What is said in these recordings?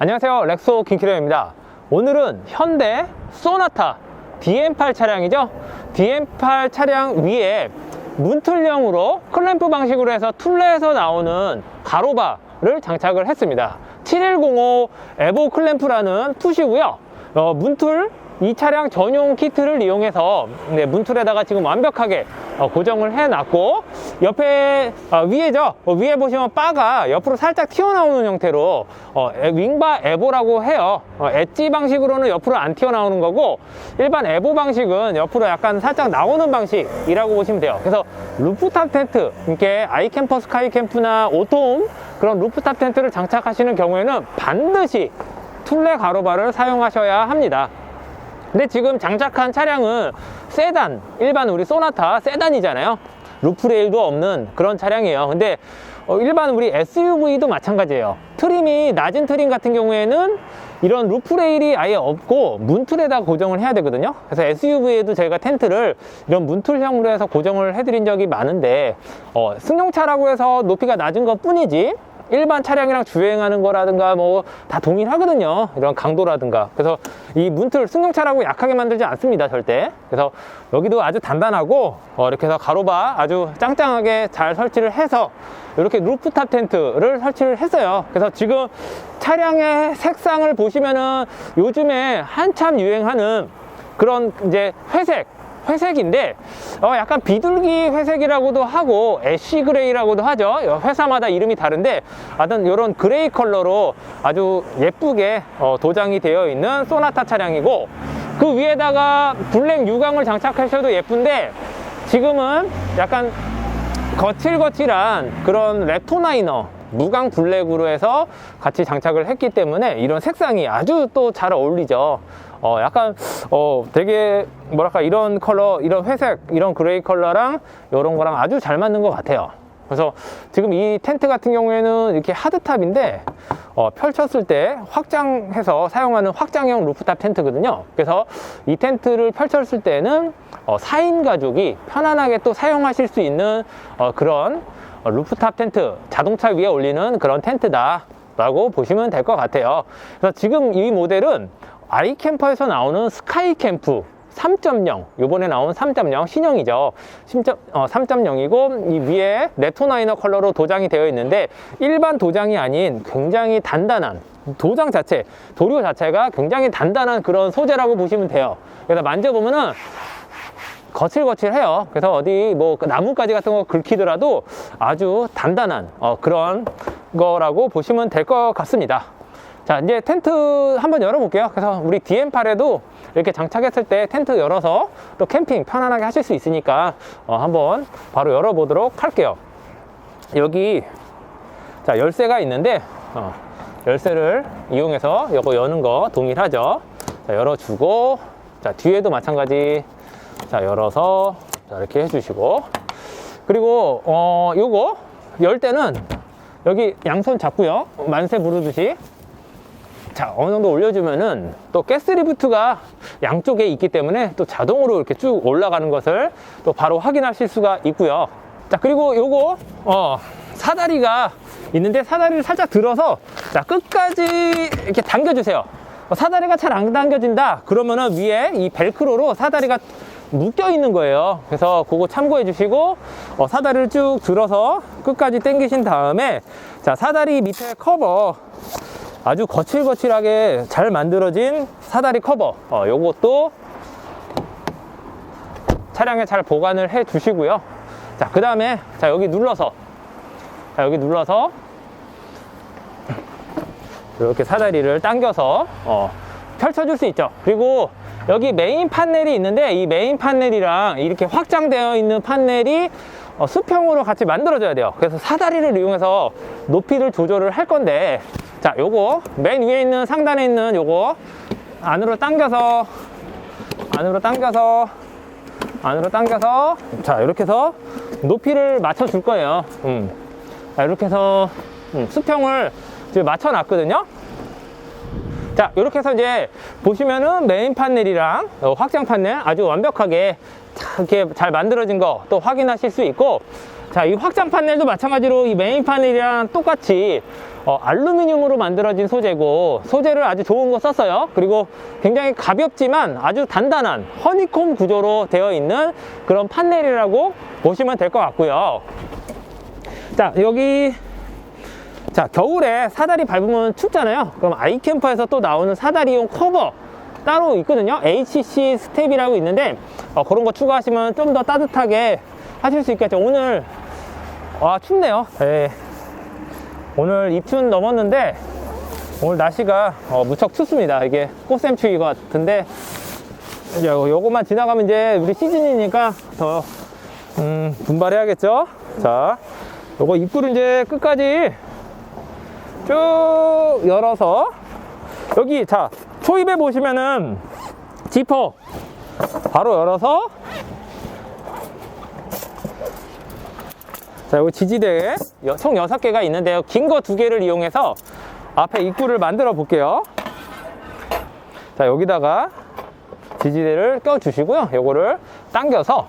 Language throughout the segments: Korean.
안녕하세요. 렉소 김키령입니다. 오늘은 현대 소나타 DM8 차량이죠? DM8 차량 위에 문틀형으로 클램프 방식으로 해서 툴레에서 나오는 가로바를 장착을 했습니다. 7105 에보 클램프라는 풋이고요. 어, 문틀 이 차량 전용 키트를 이용해서 네, 문틀에다가 지금 완벽하게 어, 고정을 해놨고 옆에 어, 위에죠? 어, 위에 보시면 바가 옆으로 살짝 튀어나오는 형태로 어, 에- 윙바 에보라고 해요. 어, 엣지 방식으로는 옆으로 안 튀어나오는 거고 일반 에보 방식은 옆으로 약간 살짝 나오는 방식이라고 보시면 돼요. 그래서 루프탑 텐트 이렇게 아이캠퍼 스카이캠프나 오톰 그런 루프탑 텐트를 장착하시는 경우에는 반드시 툴레 가로바를 사용하셔야 합니다 근데 지금 장착한 차량은 세단, 일반 우리 소나타 세단이잖아요. 루프레일도 없는 그런 차량이에요. 근데 어, 일반 우리 SUV도 마찬가지예요. 트림이 낮은 트림 같은 경우에는 이런 루프레일이 아예 없고 문틀에다 고정을 해야 되거든요. 그래서 SUV에도 저희가 텐트를 이런 문틀형으로 해서 고정을 해드린 적이 많은데 어, 승용차라고 해서 높이가 낮은 것 뿐이지 일반 차량이랑 주행하는 거라든가 뭐 다 동일하거든요. 이런 강도라든가. 그래서 이 문틀 승용차라고 약하게 만들지 않습니다. 절대. 그래서 여기도 아주 단단하고 어, 이렇게 해서 가로바 아주 짱짱하게 잘 설치를 해서 이렇게 루프탑 텐트를 설치를 했어요. 그래서 지금 차량의 색상을 보시면은 요즘에 한참 유행하는 그런 이제 회색 회색인데 어, 약간 비둘기 회색이라고도 하고 애쉬 그레이라고도 하죠. 회사마다 이름이 다른데 하여튼 이런 그레이 컬러로 아주 예쁘게 어, 도장이 되어 있는 소나타 차량이고 그 위에다가 블랙 유광을 장착하셔도 예쁜데 지금은 약간 거칠거칠한 그런 랩토나이너 무광 블랙으로 해서 같이 장착을 했기 때문에 이런 색상이 아주 또 잘 어울리죠 어 약간 어 되게 뭐랄까 이런 컬러 이런 회색 이런 그레이 컬러랑 이런 거랑 아주 잘 맞는 것 같아요 그래서 지금 이 텐트 같은 경우에는 이렇게 하드탑인데 어, 펼쳤을 때 확장해서 사용하는 확장형 루프탑 텐트거든요. 그래서 이 텐트를 펼쳤을 때는 어, 4인 가족이 편안하게 또 사용하실 수 있는 어, 그런 어, 루프탑 텐트, 자동차 위에 올리는 그런 텐트다. 라고 보시면 될 것 같아요. 그래서 지금 이 모델은 아이캠퍼에서 나오는 스카이 캠프 3.0 요번에 나온 3.0 신형이죠 3.0이고 이 위에 레토나이너 컬러로 도장이 되어 있는데 일반 도장이 아닌 굉장히 단단한 도장 자체 도료 자체가 굉장히 단단한 그런 소재라고 보시면 돼요 그래서 만져보면은 거칠거칠해요. 그래서 어디 뭐그 나뭇가지 같은 거 긁히더라도 아주 단단한 어, 그런 거라고 보시면 될 것 같습니다. 자, 이제 텐트 한번 열어볼게요. 그래서 우리 DM8에도 이렇게 장착했을 때 텐트 열어서 또 캠핑 편안하게 하실 수 있으니까 어, 한번 바로 열어보도록 할게요. 여기 자 열쇠가 있는데 어, 열쇠를 이용해서 이거 여는 거 동일하죠. 자, 열어주고 자 뒤에도 마찬가지 자 열어서 자, 이렇게 해주시고 그리고 어 요거 열 때는 여기 양손 잡고요 만세 부르듯이 자 어느 정도 올려주면은 또 가스 리프트가 양쪽에 있기 때문에 또 자동으로 이렇게 쭉 올라가는 것을 또 바로 확인하실 수가 있고요. 자 그리고 요거 어 사다리가 있는데 사다리를 살짝 들어서 자 끝까지 이렇게 당겨주세요. 어, 사다리가 잘 안 당겨진다. 그러면은 위에 이 벨크로로 사다리가 묶여 있는 거예요. 그래서 그거 참고해 주시고 어, 사다리를 쭉 들어서 끝까지 당기신 다음에 자 사다리 밑에 커버 아주 거칠거칠하게 잘 만들어진 사다리 커버. 어, 요것도 차량에 잘 보관을 해 주시고요. 자그 다음에 자 여기 눌러서. 자 여기 눌러서 이렇게 사다리를 당겨서 어, 펼쳐줄 수 있죠. 그리고 여기 메인 판넬이 있는데 이 메인 판넬이랑 이렇게 확장되어 있는 판넬이 어, 수평으로 같이 만들어져야 돼요. 그래서 사다리를 이용해서 높이를 조절을 할 건데 자 요거 맨 위에 있는 상단에 있는 요거 안으로 당겨서 안으로 당겨서 안으로 당겨서. 자 이렇게 해서 높이를 맞춰 줄 거예요. 음. 자 이렇게 해서 음, 수평을 지금 맞춰 놨거든요. 자 이렇게 해서 이제 보시면은 메인 판넬이랑 어, 확장 판넬 아주 완벽하게 자, 이렇게 잘 만들어진 거 또 확인하실 수 있고 자, 이 확장 판넬도 마찬가지로 이 메인 판넬이랑 똑같이 어, 알루미늄으로 만들어진 소재고 소재를 아주 좋은 거 썼어요. 그리고 굉장히 가볍지만 아주 단단한 허니콤 구조로 되어 있는 그런 판넬이라고 보시면 될 것 같고요. 자, 여기 자, 겨울에 사다리 밟으면 춥잖아요. 그럼 아이캠퍼에서 또 나오는 사다리용 커버 따로 있거든요. HC 스텝이라고 있는데 어, 그런 거 추가하시면 좀 더 따뜻하게 하실 수 있겠죠. 오늘 와 춥네요. 예. 오늘 입춘 넘었는데 오늘 날씨가 어, 무척 춥습니다. 이게 꽃샘추위 같은데 이제 요- 요것만 지나가면 이제 우리 시즌이니까 더 음, 분발해야겠죠. 자, 요거 입구를 이제 끝까지 쭉 열어서 여기 자 초입에 보시면은 지퍼 바로 열어서 자 여기 지지대 여- 총 6개가 있는데요. 긴 거 두 개를 이용해서 앞에 입구를 만들어 볼게요. 자 여기다가 지지대를 껴 주시고요. 요거를 당겨서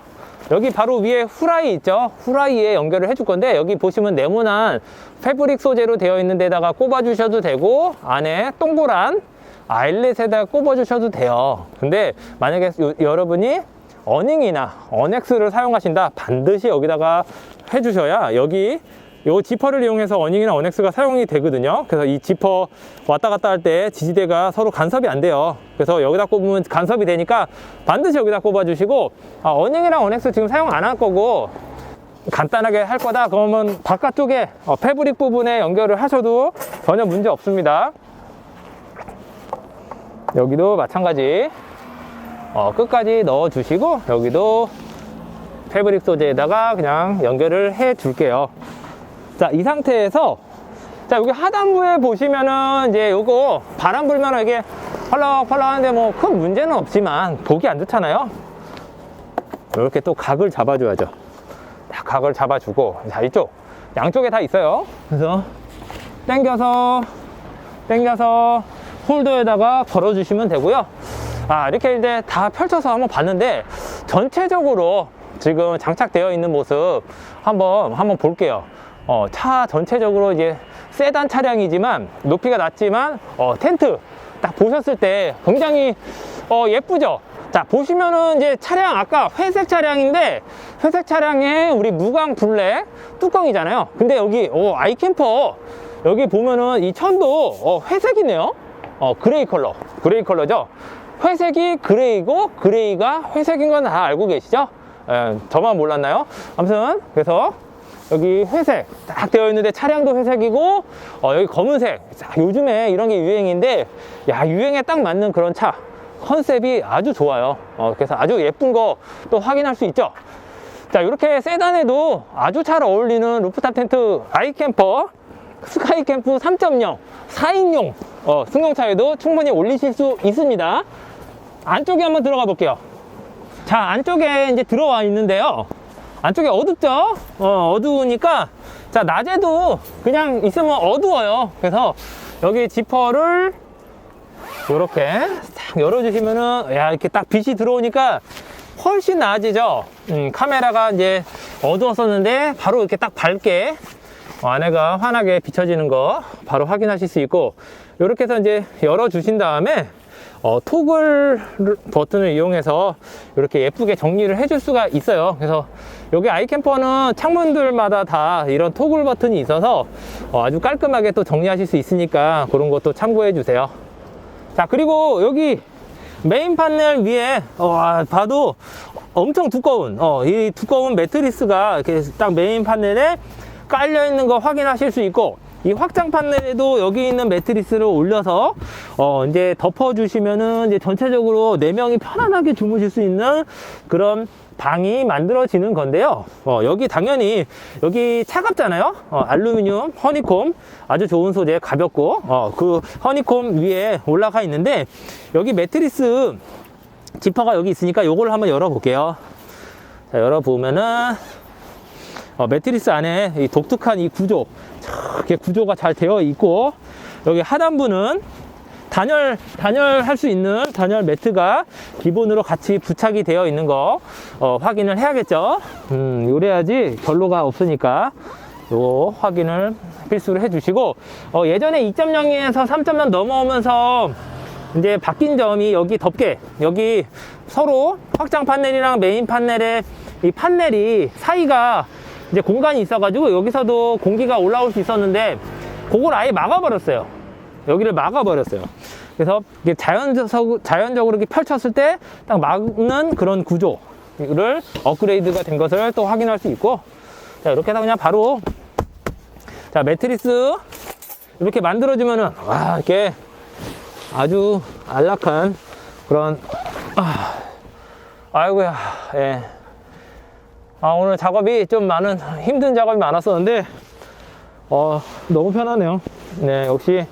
여기 바로 위에 후라이 있죠? 후라이에 연결을 해줄 건데 여기 보시면 네모난 패브릭 소재로 되어 있는 데다가 꼽아 주셔도 되고 안에 동그란 아일렛에다 꼽아 주셔도 돼요. 근데 만약에 요- 여러분이 어닝이나 어넥스를 사용하신다. 반드시 여기다가 해주셔야 여기 요 지퍼를 이용해서 어닝이나 어넥스가 사용이 되거든요. 그래서 이 지퍼 왔다 갔다 할 때 지지대가 서로 간섭이 안 돼요. 그래서 여기다 꼽으면 간섭이 되니까 반드시 여기다 꼽아 주시고 아, 어닝이랑 어넥스 지금 사용 안 할 거고 간단하게 할 거다. 그러면 바깥쪽에 어, 패브릭 부분에 연결을 하셔도 전혀 문제 없습니다. 여기도 마찬가지 어, 끝까지 넣어 주시고 여기도 패브릭 소재에다가 그냥 연결을 해 줄게요. 자 이 상태에서 자 여기 하단부에 보시면은 이제 요거 바람 불면 이게 펄럭펄럭 하는데 뭐 큰 문제는 없지만 보기 안 좋잖아요. 이렇게 또 각을 잡아줘야죠. 딱 각을 잡아주고. 자 이쪽. 양쪽에 다 있어요. 그래서 당겨서 당겨서 홀더에다가 걸어주시면 되고요 아 이렇게 이제 다 펼쳐서 한번 봤는데 전체적으로 지금 장착되어 있는 모습 한번 한번 볼게요. 어, 차 전체적으로 이제 세단 차량이지만 높이가 낮지만 어, 텐트 딱 보셨을 때 굉장히 어, 예쁘죠? 자 보시면은 이제 차량 아까 회색 차량인데 회색 차량에 우리 무광 블랙 뚜껑이잖아요. 근데 여기 오 아이캠퍼 여기 보면은 이 천도 어, 회색이네요. 어, 그레이 컬러. 그레이 컬러죠 회색이 그레이고 그레이가 회색인 건 다 알고 계시죠? 예, 저만 몰랐나요? 아무튼 그래서 여기 회색 딱 되어 있는데 차량도 회색이고 어, 여기 검은색. 자, 요즘에 이런 게 유행인데 야 유행에 딱 맞는 그런 차. 컨셉이 아주 좋아요. 어, 그래서 아주 예쁜 거 또 확인할 수 있죠? 자 이렇게 세단에도 아주 잘 어울리는 루프탑 텐트 아이캠퍼 스카이캠프 3.0 4인용 어, 승용차에도 충분히 올리실 수 있습니다 안쪽에 한번 들어가 볼게요. 자 안쪽에 이제 들어와 있는데요. 안쪽에 어둡죠? 어, 어두우니까 자 낮에도 그냥 있으면 어두워요. 그래서 여기 지퍼를 이렇게 딱 열어주시면은 야 이렇게 딱 빛이 들어오니까 훨씬 나아지죠? 음, 카메라가 이제 어두웠었는데 바로 이렇게 딱 밝게 어, 안에가 환하게 비춰지는 거 바로 확인하실 수 있고 이렇게 해서 이제 열어 주신 다음에 어, 토글 버튼을 이용해서 이렇게 예쁘게 정리를 해줄 수가 있어요. 그래서 여기 아이캠퍼는 창문들마다 다 이런 토글 버튼이 있어서 어, 아주 깔끔하게 또 정리하실 수 있으니까 그런 것도 참고해 주세요. 자, 그리고 여기 메인 판넬 위에 어, 봐도 엄청 두꺼운 어, 이 두꺼운 매트리스가 이렇게 딱 메인 판넬에 깔려 있는 거 확인하실 수 있고 이 확장 판넬에도 여기 있는 매트리스를 올려서 어 이제 덮어 주시면은 이제 전체적으로 네 명이 편안하게 주무실 수 있는 그런 방이 만들어지는 건데요. 어, 여기 당연히 여기 차갑잖아요. 어, 알루미늄 허니콤 아주 좋은 소재 가볍고 어, 그 허니콤 위에 올라가 있는데 여기 매트리스 지퍼가 여기 있으니까 요거를 한번 열어 볼게요. 자, 열어 보면은 어, 매트리스 안에 이 독특한 이 구조, 이렇게 구조가 잘 되어 있고 여기 하단부는 단열 단열 할 수 있는 단열 매트가 기본으로 같이 부착이 되어 있는 거 어, 확인을 해야겠죠. 음, 요래야지 결로가 없으니까 요 확인을 필수로 해주시고 어, 예전에 2.0에서 3.0 넘어오면서 이제 바뀐 점이 여기 덮개 여기 서로 확장 판넬이랑 메인 판넬의 이 판넬이 사이가 이제 공간이 있어가지고 여기서도 공기가 올라올 수 있었는데 그걸 아예 막아버렸어요. 여기를 막아버렸어요. 그래서 이게 자연적, 자연적으로 이렇게 펼쳤을 때 딱 막는 그런 구조를 업그레이드가 된 것을 또 확인할 수 있고 자 이렇게 해서 그냥 바로 자 매트리스 이렇게 만들어주면은 와 이렇게 아주 안락한 그런 아, 아이고야 예. 아 오늘 작업이 좀 많은 힘든 작업이 많았었는데 어 너무 편하네요. 네 역시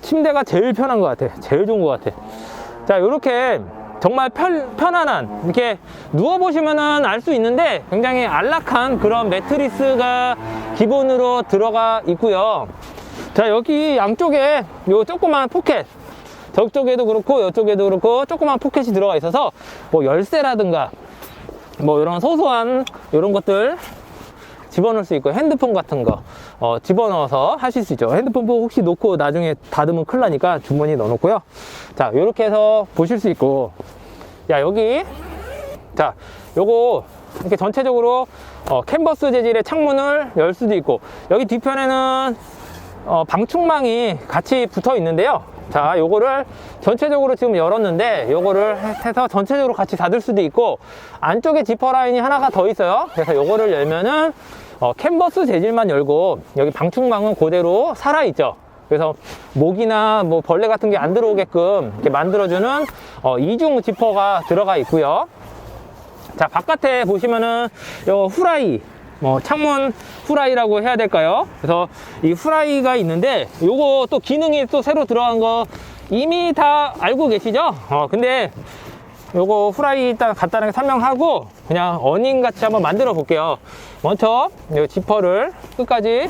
침대가 제일 편한 것 같아. 제일 좋은 것 같아. 자 이렇게 정말 편, 편안한 이렇게 누워 보시면은 알 수 있는데 굉장히 안락한 그런 매트리스가 기본으로 들어가 있고요. 자 여기 양쪽에 요 조그만 포켓. 저쪽에도 그렇고 이쪽에도 그렇고 조그만 포켓이 들어가 있어서 뭐 열쇠라든가 뭐 이런 소소한 이런 것들 집어넣을 수 있고 핸드폰 같은 거 어, 집어넣어서 하실 수 있죠. 핸드폰 뭐 혹시 놓고 나중에 닫으면 큰일 나니까 주머니 넣어놓고요. 자 이렇게 해서 보실 수 있고. 야 여기. 자 요거 이렇게 전체적으로 어, 캔버스 재질의 창문을 열 수도 있고 여기 뒤편에는 어, 방충망이 같이 붙어 있는데요 자 요거를 전체적으로 지금 열었는데 요거를 해서 전체적으로 같이 닫을 수도 있고 안쪽에 지퍼 라인이 하나가 더 있어요. 그래서 요거를 열면은 어, 캔버스 재질만 열고 여기 방충망은 그대로 살아 있죠. 그래서 모기나 뭐 벌레 같은 게 안 들어오게끔 이렇게 만들어주는 어, 이중 지퍼가 들어가 있고요. 자 바깥에 보시면은 요 후라이 뭐 창문 후라이라고 해야 될까요? 그래서 이 후라이가 있는데 요거 또 기능이 또 새로 들어간 거 이미 다 알고 계시죠? 어 근데 요거 후라이 일단 간단하게 설명하고 그냥 어닝 같이 한번 만들어 볼게요. 먼저 요 지퍼를 끝까지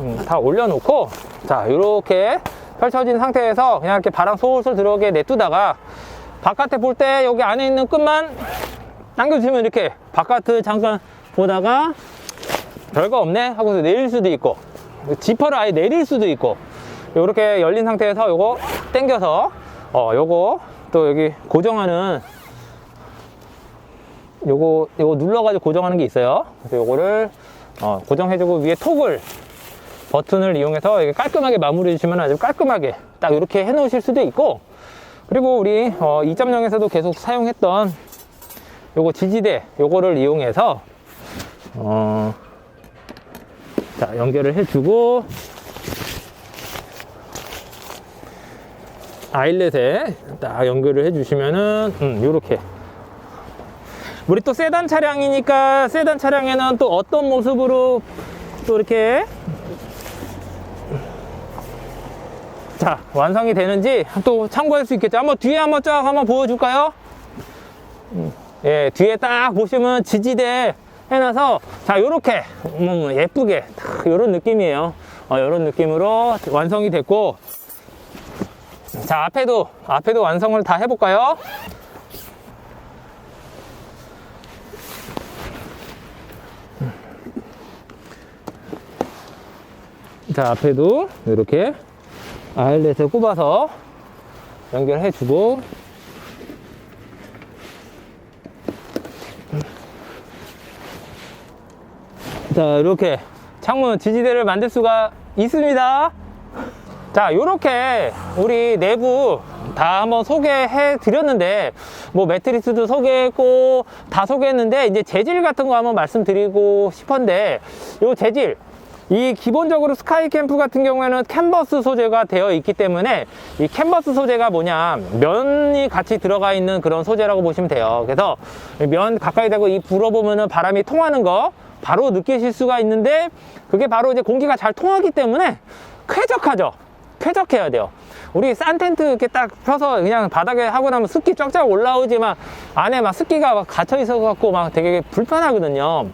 음, 다 올려놓고 자 이렇게 펼쳐진 상태에서 그냥 이렇게 바람 솔솔 들어오게 냅두다가 바깥에 볼 때 여기 안에 있는 끝만 당겨주시면 이렇게 바깥을 잠깐 보다가 별거 없네 하고서 내릴 수도 있고 지퍼를 아예 내릴 수도 있고 이렇게 열린 상태에서 요거 당겨서 어 요거 또 여기 고정하는 요거 요거 눌러가지고 고정하는 게 있어요. 그래서 요거를 어, 고정해주고 위에 톡을 버튼을 이용해서 이렇게 깔끔하게 마무리해 주시면 아주 깔끔하게 딱 이렇게 해 놓으실 수도 있고 그리고 우리 어, 2.0에서도 계속 사용했던 요거 지지대 요거를 이용해서 어, 자 연결을 해주고 아일렛에 딱 연결을 해주시면은 음, 요렇게. 우리 또 세단 차량이니까 세단 차량에는 또 어떤 모습으로 또 이렇게 자 완성이 되는지 또 참고할 수 있겠죠? 한번 뒤에 한번 쫙 한번 보여줄까요? 음, 예 뒤에 딱 보시면 지지대 해놔서 자 요렇게 음, 예쁘게 딱 요런 느낌이에요. 어, 요런 느낌으로 완성이 됐고. 자 앞에도 앞에도 완성을 다 해볼까요? 자 앞에도 이렇게 아일렛을 꼽아서 연결해 주고 자 이렇게 창문 지지대를 만들 수가 있습니다. 자 이렇게 우리 내부 다 한번 소개해 드렸는데 뭐 매트리스도 소개했고 다 소개했는데 이제 재질 같은 거 한번 말씀드리고 싶은데 요 재질. 이 기본적으로 스카이 캠프 같은 경우에는 캔버스 소재가 되어 있기 때문에 이 캔버스 소재가 뭐냐 면이 같이 들어가 있는 그런 소재라고 보시면 돼요. 그래서 면 가까이 대고 이 불어보면은 바람이 통하는 거 바로 느끼실 수가 있는데 그게 바로 이제 공기가 잘 통하기 때문에 쾌적하죠 쾌적해야 돼요 우리 싼 텐트 이렇게 딱 펴서 그냥 바닥에 하고 나면 습기 쫙쫙 올라오지만 안에 막 습기가 막 갇혀 있어 갖고 막 되게 불편하거든요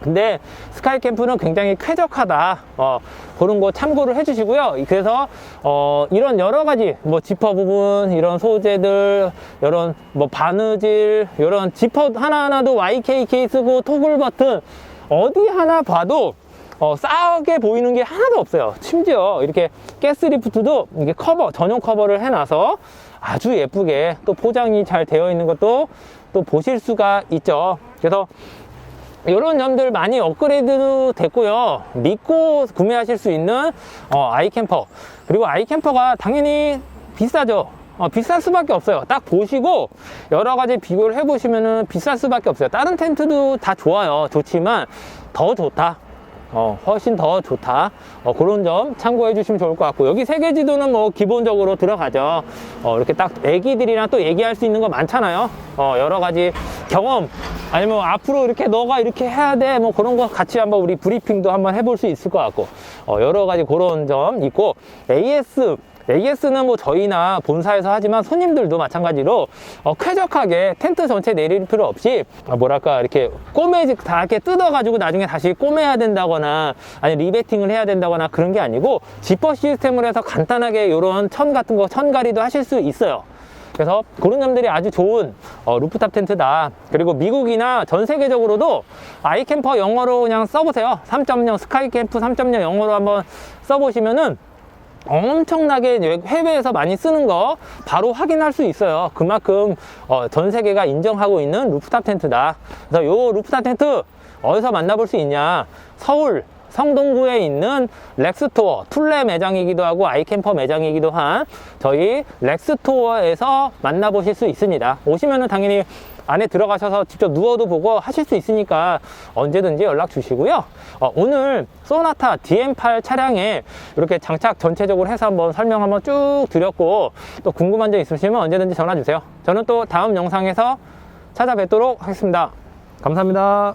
근데 스카이 캠프는 굉장히 쾌적하다. 어, 그런 거 참고를 해주시고요. 그래서 어, 이런 여러 가지 뭐 지퍼 부분, 이런 소재들, 이런 뭐 바느질, 이런 지퍼 하나하나도 YK 케이스고 토글 버튼 어디 하나 봐도 어, 싸게 보이는 게 하나도 없어요. 심지어 이렇게 가스 리프트도 이게 커버, 전용 커버를 해놔서 아주 예쁘게 또 포장이 잘 되어 있는 것도 또 보실 수가 있죠. 그래서 이런 점들 많이 업그레이드 됐고요. 믿고 구매하실 수 있는 어, 아이캠퍼. 그리고 아이캠퍼가 당연히 비싸죠. 어, 비쌀 수밖에 없어요. 딱 보시고 여러 가지 비교를 해보시면은 비쌀 수밖에 없어요. 다른 텐트도 다 좋아요. 좋지만 더 좋다. 어, 훨씬 더 좋다. 어, 그런 점 참고해 주시면 좋을 것 같고, 여기 세계 지도는 뭐 기본적으로 들어가죠. 어, 이렇게 딱 애기들이랑 또 얘기할 수 있는 거 많잖아요. 어, 여러 가지 경험, 아니면 앞으로 이렇게 너가 이렇게 해야 돼. 뭐 그런 거 같이 한번 우리 브리핑도 한번 해볼 수 있을 것 같고, 어, 여러 가지 그런 점 있고, AS, AS는 뭐 저희나 본사에서 하지만 손님들도 마찬가지로 어, 쾌적하게 텐트 전체 내릴 필요 없이 아, 뭐랄까 이렇게 꼬매지 다 이렇게 뜯어가지고 나중에 다시 꼬매야 된다거나 아니 리베팅을 해야 된다거나 그런 게 아니고 지퍼 시스템을 해서 간단하게 이런 천 같은 거 천가리도 하실 수 있어요. 그래서 그런 점들이 아주 좋은 어, 루프탑 텐트다. 그리고 미국이나 전 세계적으로도 아이캠퍼 영어로 그냥 써보세요. 3.0 스카이캠프 3.0 영어로 한번 써보시면은 엄청나게 해외에서 많이 쓰는 거 바로 확인할 수 있어요. 그만큼 어, 전 세계가 인정하고 있는 루프탑 텐트다. 그래서 요 루프탑 텐트 어디서 만나볼 수 있냐? 서울 성동구에 있는 렉스토어 툴레 매장이기도 하고 아이캠퍼 매장이기도 한 저희 렉스토어에서 만나보실 수 있습니다. 오시면은 당연히 안에 들어가셔서 직접 누워도 보고 하실 수 있으니까 언제든지 연락 주시고요. 어, 오늘 소나타 DM8 차량에 이렇게 장착 전체적으로 해서 한번 설명 한번 쭉 드렸고 또 궁금한 점 있으시면 언제든지 전화 주세요. 저는 또 다음 영상에서 찾아뵙도록 하겠습니다. 감사합니다.